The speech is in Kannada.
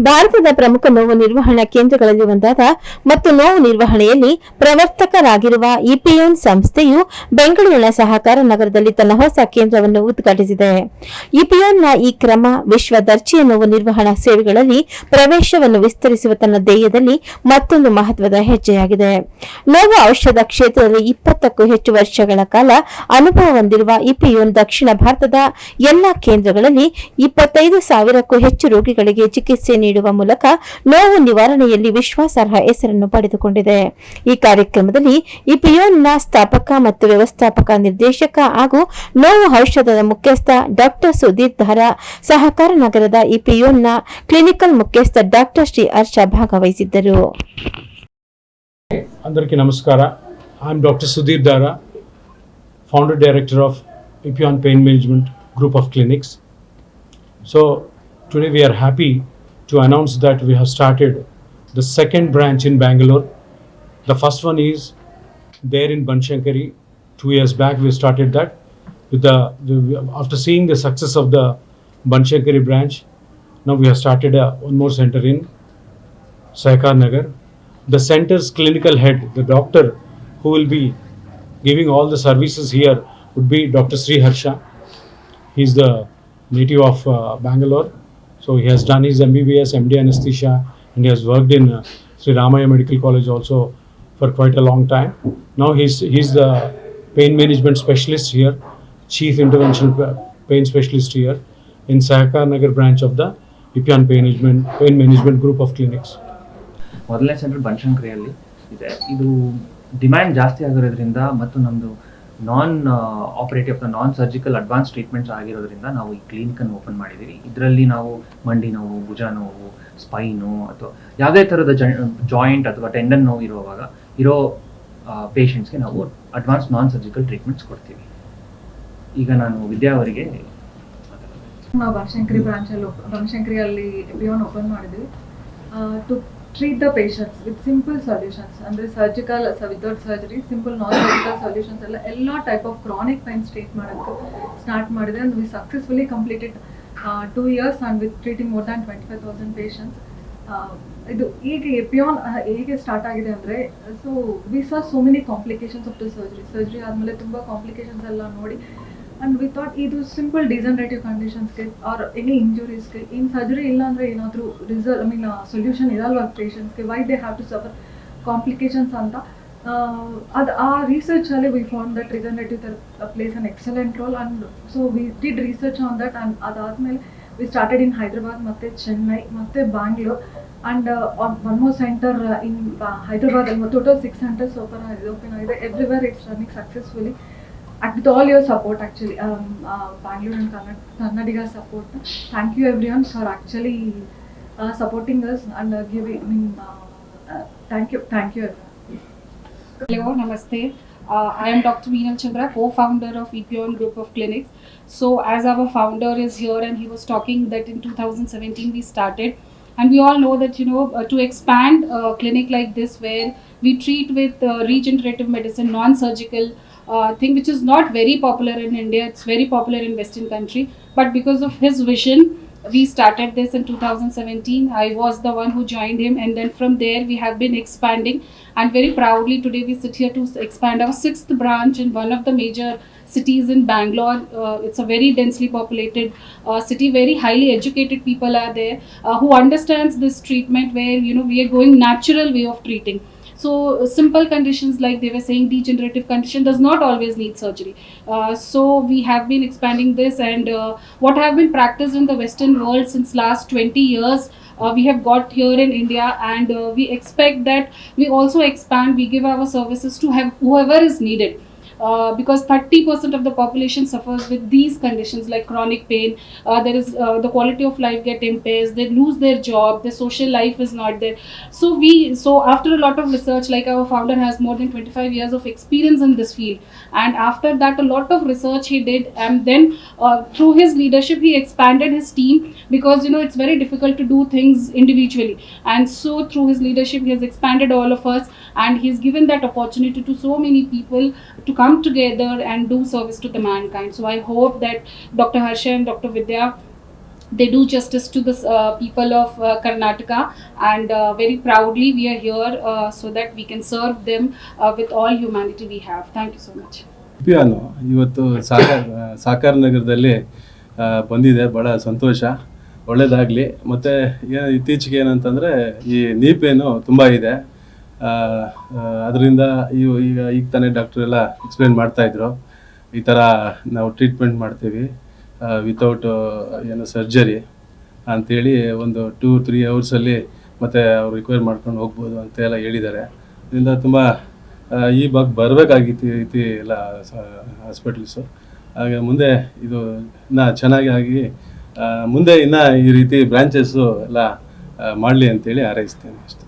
ಭಾರತದ ಪ್ರಮುಖ ನೋವು ನಿರ್ವಹಣಾ ಕೇಂದ್ರಗಳಲ್ಲಿ ಒಂದಾದ ಮತ್ತು ನೋವು ನಿರ್ವಹಣೆಯಲ್ಲಿ ಪ್ರವರ್ತಕರಾಗಿರುವ ಇಪಿಯೋನ್ ಸಂಸ್ಥೆಯು ಬೆಂಗಳೂರಿನ ಸಹಕಾರ ನಗರದಲ್ಲಿ ತನ್ನ ಹೊಸ ಕೇಂದ್ರವನ್ನು ಉದ್ಘಾಟಿಸಿದೆ. ಇಪಿಯೋನ್ನ ಈ ಕ್ರಮ ವಿಶ್ವ ದರ್ಜೆಯ ನೋವು ನಿರ್ವಹಣಾ ಸೇವೆಗಳಲ್ಲಿ ಪ್ರವೇಶವನ್ನು ವಿಸ್ತರಿಸುವ ತನ್ನ ಧ್ಯೇಯದಲ್ಲಿ ಮತ್ತೊಂದು ಮಹತ್ವದ ಹೆಜ್ಜೆಯಾಗಿದೆ. ನೋವು ಔಷಧ ಕ್ಷೇತ್ರದಲ್ಲಿ ಇಪ್ಪತ್ತಕ್ಕೂ ಹೆಚ್ಚು ವರ್ಷಗಳ ಕಾಲ ಅನುಭವ ಹೊಂದಿರುವ ಇಪಿಯೋನ್ ದಕ್ಷಿಣ ಭಾರತದ ಎಲ್ಲಾ ಕೇಂದ್ರಗಳಲ್ಲಿ ಇಪ್ಪತ್ತೈದು ಸಾವಿರಕ್ಕೂ ಹೆಚ್ಚು ರೋಗಿಗಳಿಗೆ ಚಿಕಿತ್ಸೆ ನೀಡುವ ಮೂಲಕ ನೋವು ನಿವಾರಣೆಯಲ್ಲಿ ವಿಶ್ವಾಸಾರ್ಹ ಹೆಸರನ್ನು ಪಡೆದುಕೊಂಡಿದೆ ಈ ಕಾರ್ಯಕ್ರಮದಲ್ಲಿ ಇಪಿಯೋನ್ನ ಸ್ಥಾಪಕ ಮತ್ತು ವ್ಯವಸ್ಥಾಪಕ ನಿರ್ದೇಶಕ ಹಾಗೂ ನೋವು ಔಷಧದ ಮುಖ್ಯಸ್ಥ ಡಾಕ್ಟರ್ ಸುಧೀರ್ ಧಾರಾ ಸಹಕಾರ ನಗರದ ಇಪಿಯೋನ್ನ ಕ್ಲಿನಿಕಲ್ ಮುಖ್ಯಸ್ಥ ಡಾಕ್ಟರ್ ಶ್ರೀ ಹರ್ಷ ಭಾಗವಹಿಸಿದ್ದರು అందరికీ నమస్కార I'm doctor Sudheer Dhara founder director of Epione pain management group of clinics so today we are happy to announce that we have started the second branch in Bangalore. The first one is there in Banshankari. Two years back we started that. With the, the after seeing the success of the Banshankari branch, now we have started uh, one more center in Saikar Nagar. The center's clinical head, the doctor who will be giving all the services here, would be Dr. Sri Harsha. He's the native of uh, Bangalore. So he has done his MBBS, MD anesthesia, and he has worked in uh, Sri Ramaya Medical College also for quite a long time. Now he's he's the pain management specialist here, chief interventional pain specialist here in Sahakar Nagar branch of the Ipian Pain Management Pain Management Group of Clinics. ಮೊದಲನೇ ಸೆಂಟರ್ ಬನಶಂಕರಿಯಲ್ಲಿ ಇದೆ ಇದು ಡಿಮ್ಯಾಂಡ್ ಜಾಸ್ತಿ ಆಗಿರೋದ್ರಿಂದ ಮತ್ತು ನಮ್ಮದು ನಾನ್ ಆಪರೇಟಿವ್ ಅಥವಾ ನಾನ್ ಸರ್ಜಿಕಲ್ ಅಡ್ವಾನ್ಸ್ ಟ್ರೀಟ್ಮೆಂಟ್ಸ್ ಆಗಿರೋದ್ರಿಂದ ನಾವು ಈ ಕ್ಲಿನಿಕನ್ನು ಓಪನ್ ಮಾಡಿದ್ದೀವಿ. ಇದರಲ್ಲಿ ನಾವು ಮಂಡಿ ನೋವು, ಭುಜ ನೋವು ಸ್ಪೈನು ಅಥವಾ ಯಾವುದೇ ಥರದ ಜಾಯಿಂಟ್ ಅಥವಾ ಟೆಂಡನ್ ನೋವು ಇರುವಾಗ ಇರೋ ಪೇಷಂಟ್ಸ್ಗೆ ನಾವು ಅಡ್ವಾನ್ಸ್ ನಾನ್ ಸರ್ಜಿಕಲ್ ಟ್ರೀಟ್ಮೆಂಟ್ಸ್ ಕೊಡ್ತೀವಿ. ಈಗ ನಾನು ವಿದ್ಯಾ ಅವರಿಗೆ ನಾವು ಬನಶಂಕರಿ ಬ್ರಾಂಚಲ್ಲಿ ಬನಶಂಕರಿಯಲ್ಲಿ ಬಿಯೋನ್ ಓಪನ್ ಮಾಡಿದ್ವಿ to treat the patients with simple solutions ಅಂದರೆ surgical without surgery simple non surgical solutions ಎಲ್ಲ ಎಲ್ಲ type of chronic pains treat ಮಾಡೋಕ್ಕೆ ಸ್ಟಾರ್ಟ್ ಮಾಡಿದೆ. And we successfully completed two years and with treating more than twenty five thousand patients ಇದು ಈಗ ಎಪಿಯಾನ್ ಹೇಗೆ ಸ್ಟಾರ್ಟ್ ಆಗಿದೆ ಅಂದರೆ so we saw so many complications of the surgery surgery ಆದಮೇಲೆ ತುಂಬ ಕಾಂಪ್ಲಿಕೇಶನ್ಸ್ ಎಲ್ಲ ನೋಡಿ ಆ್ಯಂಡ್ ವಿ ಥಾಟ್ ಇದು ಸಿಂಪಲ್ ಡಿಸನ್ರೇಟಿವ್ ಕಂಡೀಷನ್ಸ್ಗೆ ಆರ್ ಎನಿ ಇಂಜುರೀಸ್ಗೆ ಇನ್ ಸರ್ಜರಿ ಇಲ್ಲ ಅಂದರೆ ಏನಾದರೂ ರಿಸಲ್ ಐ ಮೀನ್ ಸೊಲ್ಯೂಷನ್ ಇರಲ್ವ ಪೇಷಂಟ್ಸ್ಗೆ why they have to suffer complications ಅಂತ. ಅದು ಆ ರಿಸರ್ಚಲ್ಲಿ we found that regenerative plays an excellent role and so we did research on that and ಅದಾದಮೇಲೆ ವಿ ಸ್ಟಾರ್ಟೆಡ್ ಇನ್ ಹೈದ್ರಾಬಾದ್, ಮತ್ತು ಚೆನ್ನೈ, ಮತ್ತು Bangalore and one more centre in ಹೈದ್ರಾಬಾದಲ್ಲಿ total six centres open ಆಗಿದೆ ಓಪನ್ ಆಗಿದೆ. Everywhere it's running successfully with all your support actually um, uh, Bangalore and Karnataka support thank you everyone for actually uh, supporting us and uh, giving I mean uh, uh, thank you thank you Hello, Namaste. Uh, I am Dr. Meenal Chandra, co-founder of EPON Group of Clinics. So, as our founder is here and he was talking that in 2017 we started, and we all know that you know uh, to expand a clinic like this where we treat with uh, regenerative medicine, non-surgical uh, thing which is not very popular in India. It's very popular in Western country, but because of his vision, we started this in 2017 i was the one who joined him and then from there we have been expanding. And very proudly today we sit here to expand our sixth branch in one of the major cities in bangalore. Uh, it's a very densely populated uh, city. Very highly educated people are there uh, who understands this treatment where you know we are going natural way of treating so uh, simple conditions like they were saying degenerative condition does not always need surgery. Uh, so we have been expanding this and uh, what have been practiced in the western world since last 20 years uh, we have got here in india and uh, we expect that we also expand we give our services to have whoever is needed uh, because 30% of the population suffers with these conditions like chronic pain. Uh, there is uh, the quality of life get impairs they lose their job their social life is not there. So we so after a lot of research like our founder has more than 25 years of experience in this field. And after that a lot of research he did and then uh, through his leadership he expanded his team because you know it's very difficult to do things individually. And so through his leadership he has expanded all of us and he's given that opportunity to so many people to come together and do service to the mankind so i hope that dr harsha and dr vidya they do justice to the uh, people of uh, Karnataka, and uh, very proudly we are here uh, so that we can serve them uh, with all humanity we have. Thank you so much. ಪಿಯಾನು ಇವತ್ತು ಸಾಕಾರ ಸಾಕಾರ ನಗರದಲ್ಲಿ ಬಂದಿದೆ ಭಾಳ ಸಂತೋಷ ಒಳ್ಳೇದಾಗಲಿ ಮತ್ತು ಇತ್ತೀಚೆಗೆ ಏನಂತಂದರೆ ಈ ನೀಪೇನು ತುಂಬ ಇದೆ ಅದರಿಂದ ಇವು ಈಗ ಈಗ ತಾನೇ ಡಾಕ್ಟ್ರ್ ಎಲ್ಲ ಎಕ್ಸ್ಪ್ಲೇನ್ ಮಾಡ್ತಾಯಿದ್ರು ಈ ಥರ ನಾವು ಟ್ರೀಟ್ಮೆಂಟ್ ಮಾಡ್ತೀವಿ ವಿತೌಟ್ ಏನು ಸರ್ಜರಿ ಅಂಥೇಳಿ ಒಂದು ಟೂ ತ್ರೀ ಅವರ್ಸಲ್ಲಿ ಮತ್ತು ಅವ್ರು ರಿಕ್ವೈರ್ ಮಾಡ್ಕೊಂಡು ಹೋಗ್ಬೋದು ಅಂತೆಲ್ಲ ಹೇಳಿದ್ದಾರೆ. ಇದರಿಂದ ತುಂಬ ಈ ಭಾಗ ಬರಬೇಕಾಗಿತ್ತು ಈ ರೀತಿ ಎಲ್ಲ ಹಾಸ್ಪಿಟಲ್ಸು ಹಾಗೆ ಮುಂದೆ ಇದು ಇನ್ನೂ ಚೆನ್ನಾಗಿ ಆಗಿ ಮುಂದೆ ಇನ್ನೂ ಈ ರೀತಿ ಬ್ರಾಂಚಸ್ಸು ಎಲ್ಲ ಮಾಡಲಿ ಅಂತೇಳಿ ಹಾರೈಸ್ತೇನೆ ಅಷ್ಟೇ.